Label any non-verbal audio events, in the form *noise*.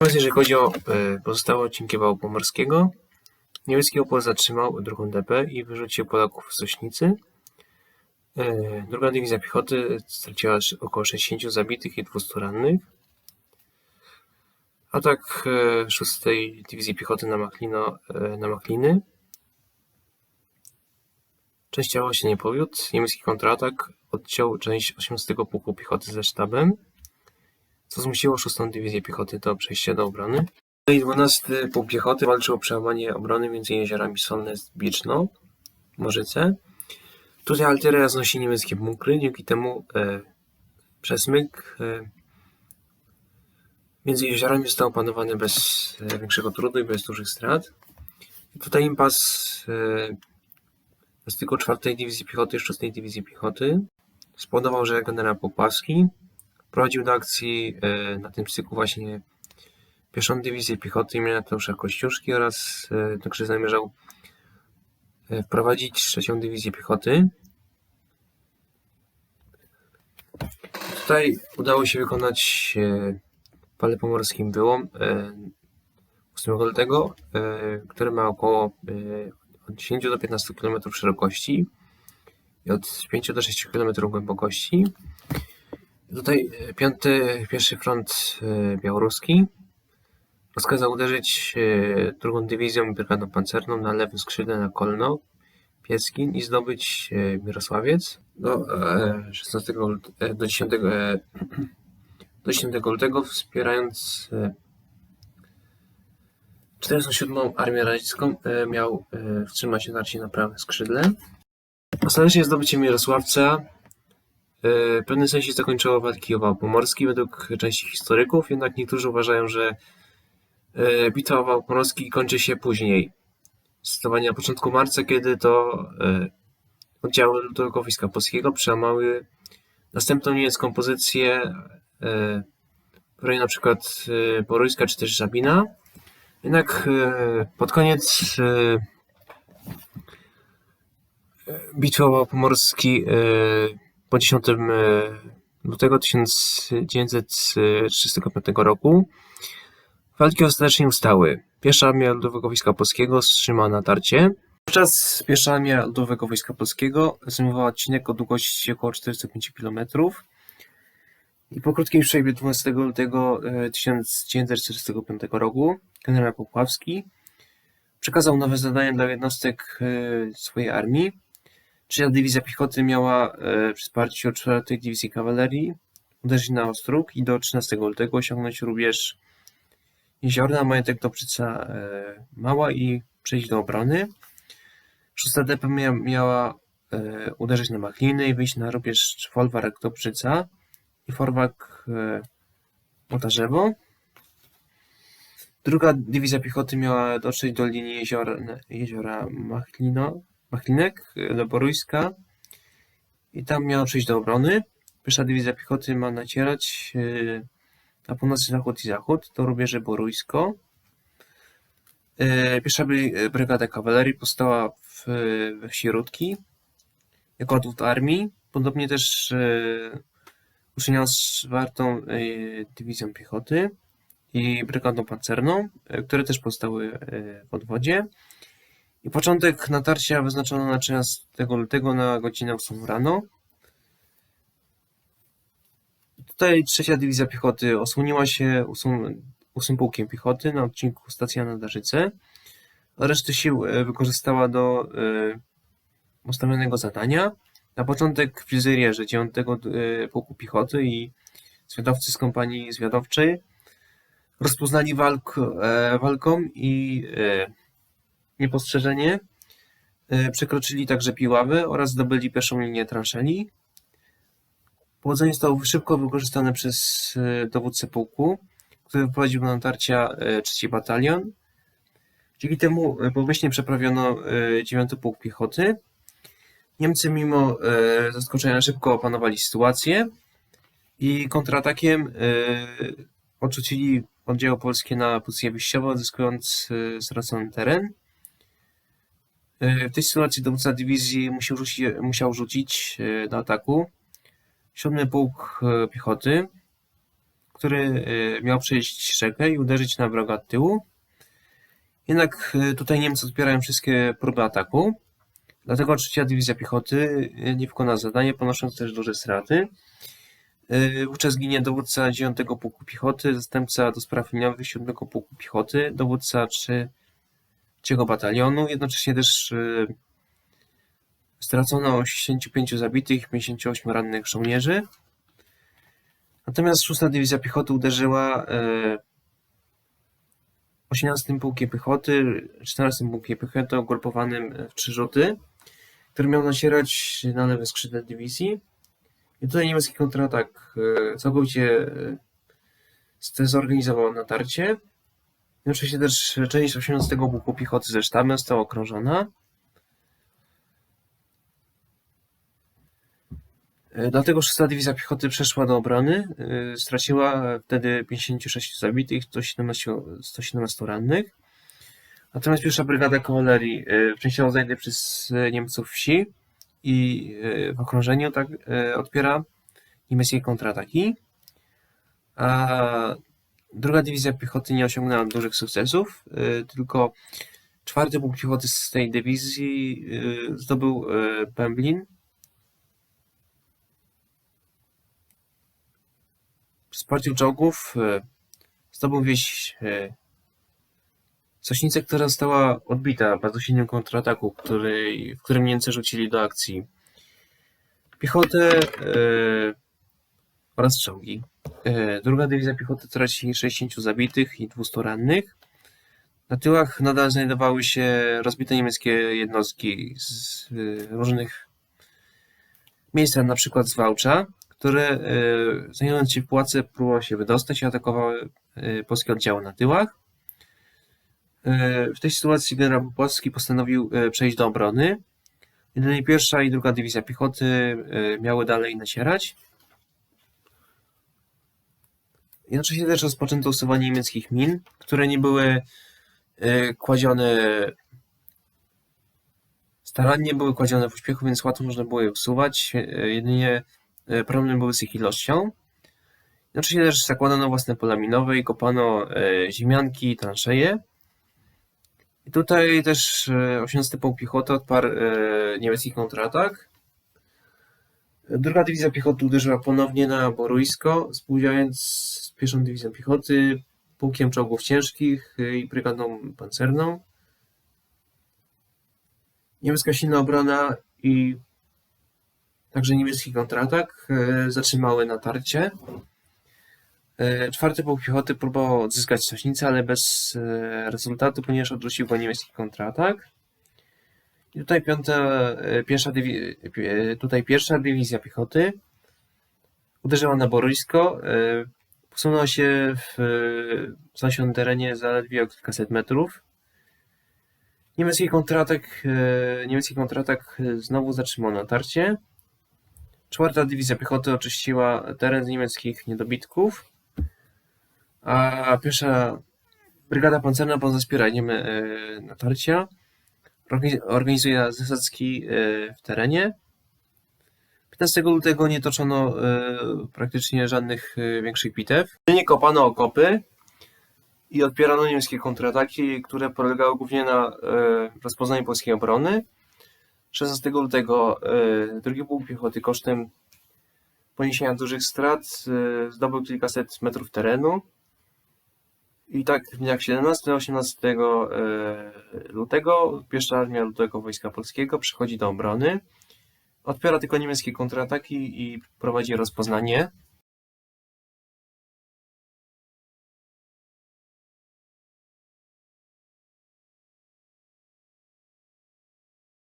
Natomiast jeżeli chodzi o e, pozostałe odcinki wału pomorskiego, niemiecki opór zatrzymał drugą DP i wyrzucił Polaków z Sośnicy. E, Druga dywizja piechoty straciła około 60 zabitych i 200 rannych. Atak e, 6 dywizji piechoty na, Machlino, e, na Machliny. Częściowo się nie powiódł. Niemiecki kontratak odciął część 18 Pułku Piechoty ze sztabem, co zmusiło 6 Dywizję Piechoty do przejścia do obrony. No i 12 Pułk Piechoty walczył o przełamanie obrony między jeziorami Solne-Biczno, Morzyce. Tutaj artyleria znosi niemieckie bunkry, dzięki temu e, przesmyk e, między jeziorami został opanowany bez e, większego trudu i bez dużych strat. Tutaj impas e, z tylko 4 Dywizji Piechoty i 6 Dywizji Piechoty spowodował, że generał Popławski prowadził do akcji e, na tym styku właśnie pierwszą Dywizję Piechoty imienia Tadeusza Kościuszki oraz e, także zamierzał e, wprowadzić trzecią Dywizję Piechoty. Tutaj udało się wykonać w Pale Pomorskim wyłom e, 8 lutego, który ma około od 10 do 15 km szerokości i od 5 do 6 km głębokości. Tutaj e, piąty, pierwszy front e, białoruski rozkazał uderzyć e, drugą dywizją brygadą pancerną na lewym skrzydle na Kolno, Pieskin i zdobyć Mirosławiec do, e, 16 lut- e, do 10, e, *clears throat* do 10 lutego, wspierając e, 47. Armię Radziecką miał wstrzymać natarcie na prawym skrzydle. Ostatecznie zdobycie Mirosławca w pewnym sensie zakończyło walki Wał Pomorski według części historyków, jednak niektórzy uważają, że e, bitwa o Wał Pomorski kończy się później. Zdecydowanie na początku marca, kiedy to e, oddziały Ludowego Wojska Polskiego przełamały następną niemiecką pozycję e, w rejonie na przykład e, czy też Żabina. Jednak e, pod koniec e, e, bitwy o Pomorski e, po 10 e, lutego 1935 roku walki ostatecznie ustały. Pierwsza Armia Ludowego Wojska Polskiego wstrzymała natarcie. Wówczas pierwsza Armia Ludowego Wojska Polskiego zajmowała odcinek o długości około 45 km. I po krótkiej przejbie 12 lutego e, 1945 roku generał Popławski przekazał nowe zadania dla jednostek e, swojej armii. Trzecia Dywizja Piechoty miała e, przy wsparciu 4 Dywizji Kawalerii uderzyć na Ostróg i do 13 lutego osiągnąć rubież jeziorna, majątek Dobrzyca e, Mała i przejść do obrony. Szósta DP mia, miała e, uderzyć na Machliny i wyjść na rubież Folwark Dobrzyca i Forwak e, Motarzewo. Druga dywizja piechoty miała dotrzeć do linii jeziora, jeziora Machlino, Machlinek e, do Boruńska i tam miała przejść do obrony. Pierwsza dywizja piechoty ma nacierać e, na północny zachód i zachód do rubieży Boruńsko. E, Pierwsza bry- brygada kawalerii powstała w, we wsi Rudki jako odwód armii. Podobnie też e, uczyniono z czwartą dywizją piechoty i brygadą pancerną, które też powstały w odwodzie. I początek natarcia wyznaczono na 13 lutego na godzinę 8 rano. Tutaj trzecia dywizja piechoty osłoniła się ósmym, ósmym pułkiem piechoty na odcinku stacja na Darzyce. Resztę sił e, wykorzystała do e, ustawionego zadania. Na początek fryzjerze 9 e, pułku piechoty i zwiadowcy z kompanii zwiadowczej rozpoznali walk, e, walką i e, niepostrzeżenie e, przekroczyli także Piławy oraz zdobyli pierwszą linię transzeli. Powodzenie zostało szybko wykorzystane przez e, dowódcę pułku, który wyprowadził do natarcia e, trzeci batalion. Dzięki temu pomyślnie przeprawiono dziewiąty pułk piechoty. Niemcy mimo zaskoczenia szybko opanowali sytuację i kontratakiem odrzucili oddziały polskie na pozycję wyjściową, odzyskując stracony teren. E, W tej sytuacji dowódca dywizji musiał rzucić, musiał rzucić e, do ataku siódmy pułk e, piechoty, który miał przejść rzekę i uderzyć na wroga od tyłu. Jednak tutaj Niemcy odpierają wszystkie próby ataku. Dlatego trzecia dywizja piechoty nie wykona zadanie, ponosząc też duże straty. Wówczas ginie dowódca 9 Pułku Piechoty, zastępca do spraw liniowych 7 Pułku Piechoty, dowódca 3 Batalionu. Jednocześnie też e, stracono 85 zabitych i 58 rannych żołnierzy. Natomiast 6 Dywizja Piechoty uderzyła e, 18 Pułkiem Piechoty, 14 Pułkiem Piechoty ugrupowanym w trzy rzuty, który miał nacierać na lewe skrzydle dywizji. I tutaj niemiecki kontratak e, całkowicie zdezorganizował natarcie. Oczywiście też część 18 Pułku Piechoty ze sztabem została okrążona. E, Dlatego 6 Dywizja Piechoty przeszła do obrony. e, Straciła wtedy 56 zabitych, 117, 117 rannych. Natomiast pierwsza brygada kawalerii e, częściowo zajęta przez e, Niemców wsi i e, w okrążeniu tak e, odpiera niemieckie kontrataki. A druga dywizja piechoty nie osiągnęła dużych sukcesów, e, tylko czwarty pułk piechoty z tej dywizji e, zdobył e, Pemblin. Wsparciu czołgów zdobył wieś Sośnicę, która została odbita bardzo silnym kontrataku, który, w którym Niemcy rzucili do akcji piechotę oraz czołgi. E, druga dywizja piechoty traci 60 zabitych i 200 rannych. Na tyłach nadal znajdowały się rozbite niemieckie jednostki z e, różnych miejsc, na przykład z Wałcza, które e, znajdując się w Płace próbowały się wydostać i atakowały polskie oddziały na tyłach. W tej sytuacji generał Popławski postanowił przejść do obrony. Jedynie pierwsza i druga dywizja piechoty miały dalej nacierać. Jednocześnie też rozpoczęto usuwanie niemieckich min, które nie były e, kładzione starannie, były kładzione w uśpiechu, więc łatwo można było je usuwać. E, Jedynie e, problem był z ich ilością. Jednocześnie też zakładano własne pola minowe i kopano ziemianki i transzeje. I tutaj też e, 18 Pułk Piechoty odparł niemiecki kontratak. Druga dywizja piechoty uderzyła ponownie na Boruisko, współdziałając z pierwszą dywizją piechoty, pułkiem czołgów ciężkich e, i brygadą pancerną. Niemiecka silna obrona i także niemiecki kontratak e, zatrzymały natarcie. E, Czwarty pułk piechoty próbował odzyskać Sośnicę, ale bez rezultatu, ponieważ odrzucił go niemiecki kontratak. I tutaj piąta, pierwsza dywi- tutaj pierwsza dywizja piechoty uderzyła na Borysko, posunęła się w e, zasionym terenie zaledwie o kilkaset metrów. Niemiecki kontratak, e, niemiecki kontratak znowu zatrzymał natarcie. Czwarta dywizja piechoty oczyściła teren z niemieckich niedobitków, a pierwsza brygada pancerna poza wspieraniem e, natarcia organi- organizuje zasadzki w terenie. 15 lutego nie toczono e, praktycznie żadnych e, większych bitew. Nie kopano okopy i odpierano niemieckie kontrataki, które polegały głównie na e, rozpoznaniu polskiej obrony. 16 lutego drugi pułk piechoty kosztem poniesienia dużych strat zdobył kilkaset metrów terenu. I tak w dniach 17-18 e, lutego pierwsza armia Ludowego Wojska Polskiego przychodzi do obrony. Odpiera tylko niemieckie kontrataki i prowadzi rozpoznanie.